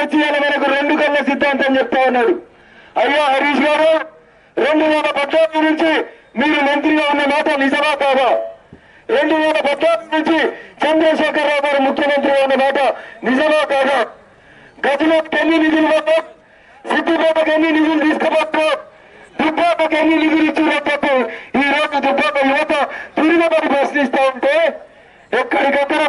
వచ్చి మనకు రెండు కళ్ళ సిద్ధాంతం చెప్తా ఉన్నాడు. అయ్యా హరీష్ గారు రెండు వేల పద్నాలుగు నుంచి మీరు మంత్రిగా ఉన్న మాట నిజమా కాదా? రెండు వేల పద్నాలుగు నుంచి చంద్రశేఖరరావు గారు ముఖ్యమంత్రిగా ఉన్న మాట నిజమా కాదా? గజలోకి ఎన్ని నిధులు పడ్డా సిద్దిపేటకి ఎన్ని నిధులు తీసుకుపోతారు దుబ్బాటకు ఎన్ని నిధులు ఇచ్చిన చెప్పు ఈ రోజు దుబ్బాట యువత తిరిగబడి ప్రశ్నిస్తా ఉంటే ఎక్కడికక్కడ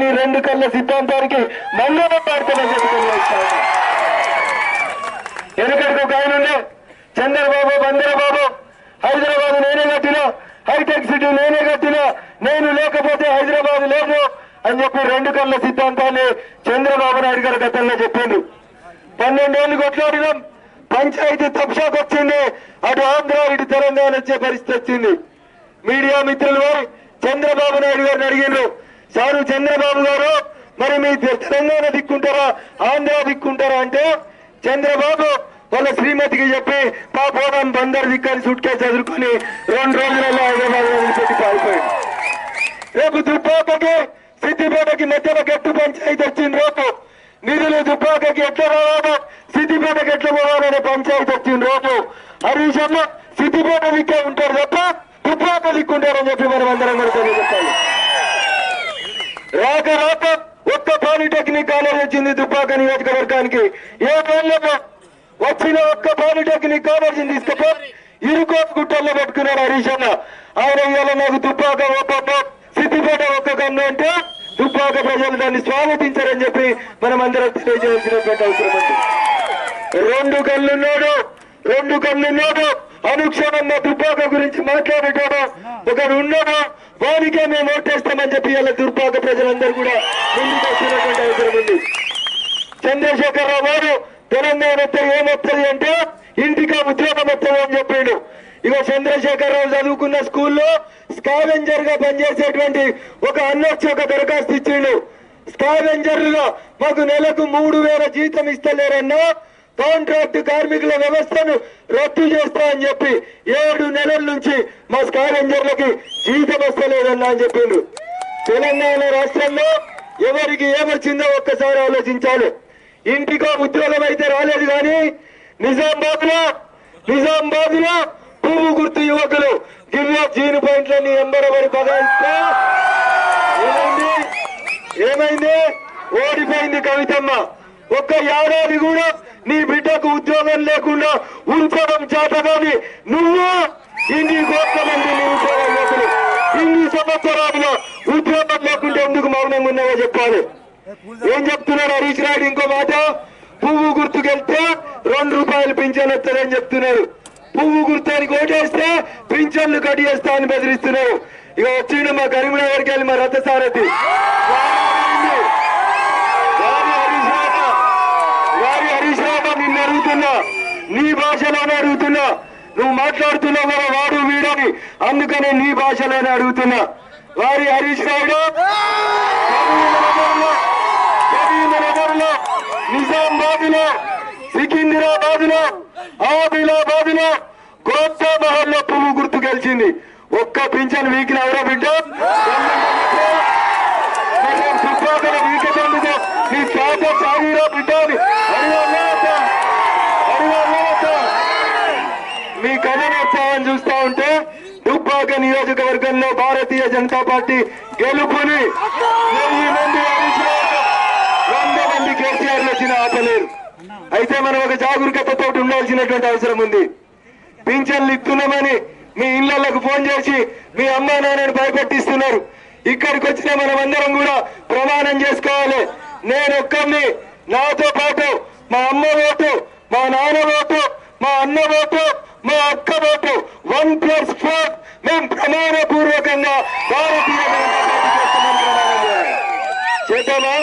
నీ రెండు కళ్ళ సిద్ధాంతానికి మంగళ ప్రార్థన చెప్పుకున్నాను ఒక ఆయన ఉండే చంద్రబాబు బందరబాబు హైదరాబాద్ నేనే కట్టినా హైటెక్ సిటీ నేనే కట్టినా నేను లేకపోతే హైదరాబాద్ లేదు అని చెప్పి రెండు కళ్ళ సిద్ధాంతాన్ని చంద్రబాబు నాయుడు గారు గతంలో చెప్పిండు. పన్నెండేళ్ళు కొట్లాడినాం పంచాయతీ తప్షాకు వచ్చింది అటు ఆంధ్ర ఇటు తెలంగాణ వచ్చే పరిస్థితి వచ్చింది. మీడియా మిత్రులు చంద్రబాబు నాయుడు గారిని అడిగినారు సారు చంద్రబాబు గారు మరి మీ తెలంగాణ దిక్కుంటారా ఆంధ్ర దిక్కుంటారా అంటే చంద్రబాబు వాళ్ళ శ్రీమతికి చెప్పి పాపోవడం బందరు దిక్కని సుట్కే చదువుకొని రెండు రోజులలో హైదరాబాద్ వదిలిపెట్టి పారిపోయాడు రేపు దుబ్బాకకి సిద్దిపేటకి మధ్యలో గట్టు పంచాయతీ వచ్చింది రేపు. నిధులు దుబ్బాకకి ఎట్లా రావాలో సిద్దిపేటకి ఎట్లా పోవాలనే పంచాయతీ వచ్చింది రేపు. హరీష్ అన్న సిద్దిపేట దిక్కే ఉంటారు తప్ప దుబ్బాక దిక్కుంటారని చెప్పి మనం అందరం కూడా తెలియజెప్పాలి రాక రాక ఒక్క పాలిటెక్నిక్ కాలేజ్ వచ్చింది దుబ్బాక నియోజకవర్గానికి ఏ టైంలో వచ్చిన ఒక్క పాలిటెక్నిక్ కాలేజీని తీసుకపోయి ఇరుకో గుట్టల్లో పెట్టుకున్నారు హరీష్ అన్న. ఆయన ఇవాళ నాకు దుబ్బాక ఒక్కొక్క సిద్దిపేట ఒక్క అంటే దుబ్బాక ప్రజలు దాన్ని స్వాగతించారని చెప్పి మనం అందరం తెలియజేయాల్సినటువంటి అవసరం ఉంది. రెండు కళ్ళున్నాడు రెండు కళ్ళున్నాడు అనుక్షణంగా దుబ్బాక గురించి మాట్లాడేటోడు ఒకడు ఉన్నాడు. వానికే మేము ఓటేస్తామని చెప్పి ఇలా దుర్భాగ ప్రజలందరూ కూడా ముందుకు వస్తున్నటువంటి అవసరం ఉంది. చంద్రశేఖరరావు గారు తెలంగాణ వస్తే ఏమొస్తుంది అంటే ఇంటికి ఉద్యోగం వస్తుంది అని చెప్పిండు. ఇక చంద్రశేఖరరావు చదువుకున్న స్కూల్లో స్కావెంజర్గా పనిచేసేటువంటి ఒక అన్నొచ్చి ఒక దరఖాస్తు ఇచ్చిండు. స్కావెంజర్లుగా మాకు నెలకు మూడు వేల జీతం ఇస్తలేరన్నా కాంట్రాక్ట్ కార్మికుల వ్యవస్థను రద్దు చేస్తా అని చెప్పి ఏడు నెలల నుంచి మా స్కావెంజర్లకి జీతం వస్తలేదన్నా అని చెప్పిండు తెలంగాణ రాష్ట్రంలో ఎవరికి ఏమొచ్చిందో ఒక్కసారి ఆలోచించాలి. ఇంటికో ఉద్యోగం అయితే రాలేదు కానీ నిజామాబాద్లో నిజామాబాద్లో పువ్వు గుర్తు యువకులు దివ్య జీను పాయింట్లని ఎంబరబడి బగాయిస్తే ఏమైంది? ఏమైంది? ఓడిపోయింది కవితమ్మ. ఒక్క ఏడాది కూడా నీ బిడ్డకు ఉద్యోగం లేకుండా ఉంచడం చేతగాని నువ్వు ఇన్ని కోట్ల మంది నిరుద్యోగ లేకుండా ఇన్ని సంవత్సరాలుగా ఉద్యోగం లేకుండా ఎందుకు మౌనంగా ఉన్నావో చెప్పాలి. ఏం చెప్తున్నాడు హరీష్ రాయుడు ఇంకో మాట? పువ్వు గుర్తుకెళ్తే రెండు రూపాయలు పింఛన్ వస్తుందని చెప్తున్నారు పువ్వు గుర్తానికి ఓటేస్తే పింఛన్లు కట్ చేస్తా అని బెదిరిస్తున్నారు ఇక వచ్చిండు మా కరీంనగర్కి వెళ్ళి మా రథసారథి వారి హరీష్ రావు వారి హరీష్ రావు నిన్ను అడుగుతున్నా నీ భాషలోనే అడుగుతున్నా. నువ్వు మాట్లాడుతున్నావు కదా వాడు వీడని. అందుకని నీ భాషలోనే అడుగుతున్నా. వారి హరీష్ రావుడు కరీంనగర్లో నిజామాబాద్లో సికింద్రాబాద్లో ఆదిలాబాద్లో గోత్సామహల్లో పువ్వు గుర్తు గెలిచింది. ఒక్క పింఛన్ వీకిన ఎవరో బిడ్డ? దుబ్బాకల వీకెందుకు నీ తాత సాగిరా బిడ్డ అని అడిగాను అడిగాను మీ కథనోత్సవం చూస్తా ఉంటే దుబ్బాక నియోజకవర్గంలో భారతీయ జనతా పార్టీ గెలుపుని వెయ్యి మంది వంద మంది కేసీఆర్ వచ్చిన ఆపలేరు అయితే మనం ఒక జాగరూకతతో ఉండాల్సినటువంటి అవసరం ఉంది. పింఛన్లు ఇస్తున్నామని మీ ఇళ్ళకు ఫోన్ చేసి మీ అమ్మా నాన్నని భయపెట్టిస్తున్నారు. ఇక్కడికి వచ్చిన మనం అందరం కూడా ప్రమాణం చేసుకోవాలి. నేను ఒక్కరిని నాతో పాటు మా అమ్మ ఓటు మా నాన్న ఓటు మా అన్న ఓటు మా ఓటు వన్ ప్లస్ ఫోర్ మేము ప్రమాణపూర్వకంగా భారతీయ జనతా పార్టీ చేస్తామని ప్రమాణం చేద్దామా